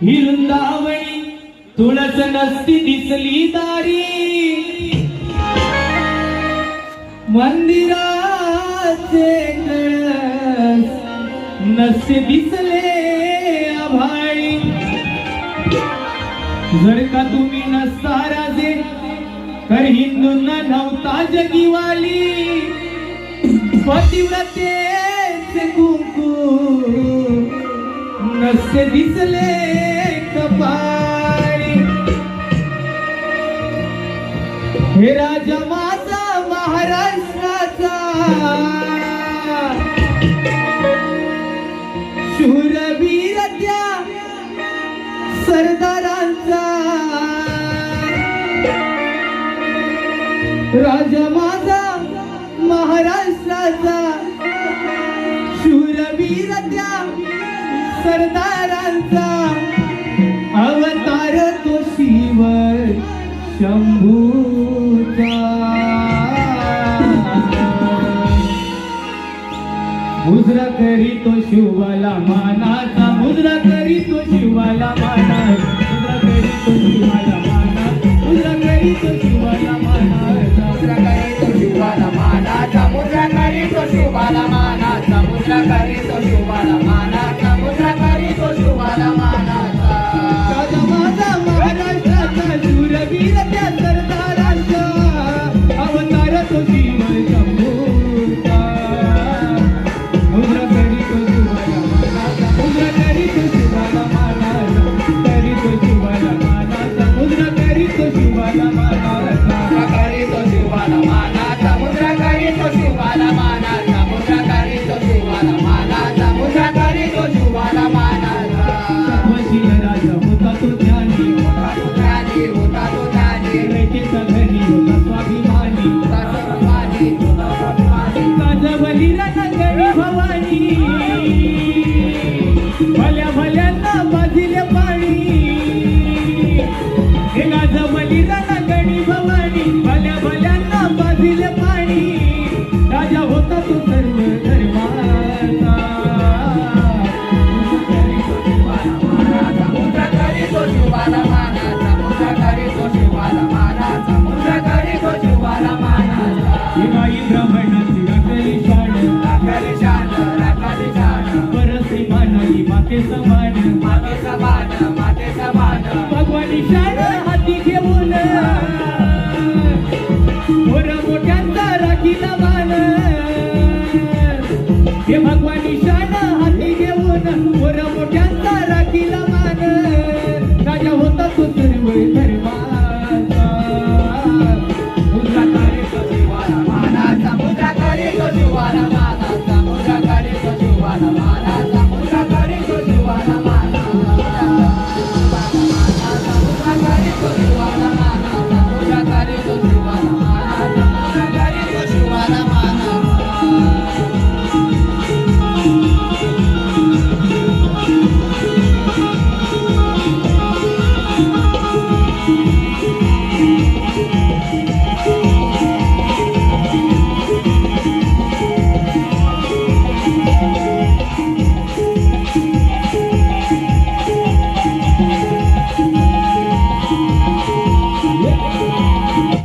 हिरुंदावणी तुळस नसती दिसली दारी. मंदिराचे नसते दिसले आभाळी. जर का तुम्ही नसता राजे तर हिंदूंना नव्हता जगीवाली. पतिव्रतेचे कुंकू नसते दिसले कपाय हे राजा माझा महाराष्ट्राचा. शूरवीर त्या सरदारांचा. राजा माझा महाराष्ट्राचा. शूरवीर त्या सरदारांचा अवतार तो शिव शंभूचा. मुद्रा करी तो शिवाला मानाचा मुद्रा करी तो शिवाला माना मुद्रा करी तो शिवाला माना मुद्रा करी तो शिवाला मानाचा मुद्रा करी तो शिवाला मानाचा मुद्रा करी तो शिवाला मानाचा. Devi Bhavani हे भगवानी शाण हाती घेऊन मोर मोठ्यांचा राखीला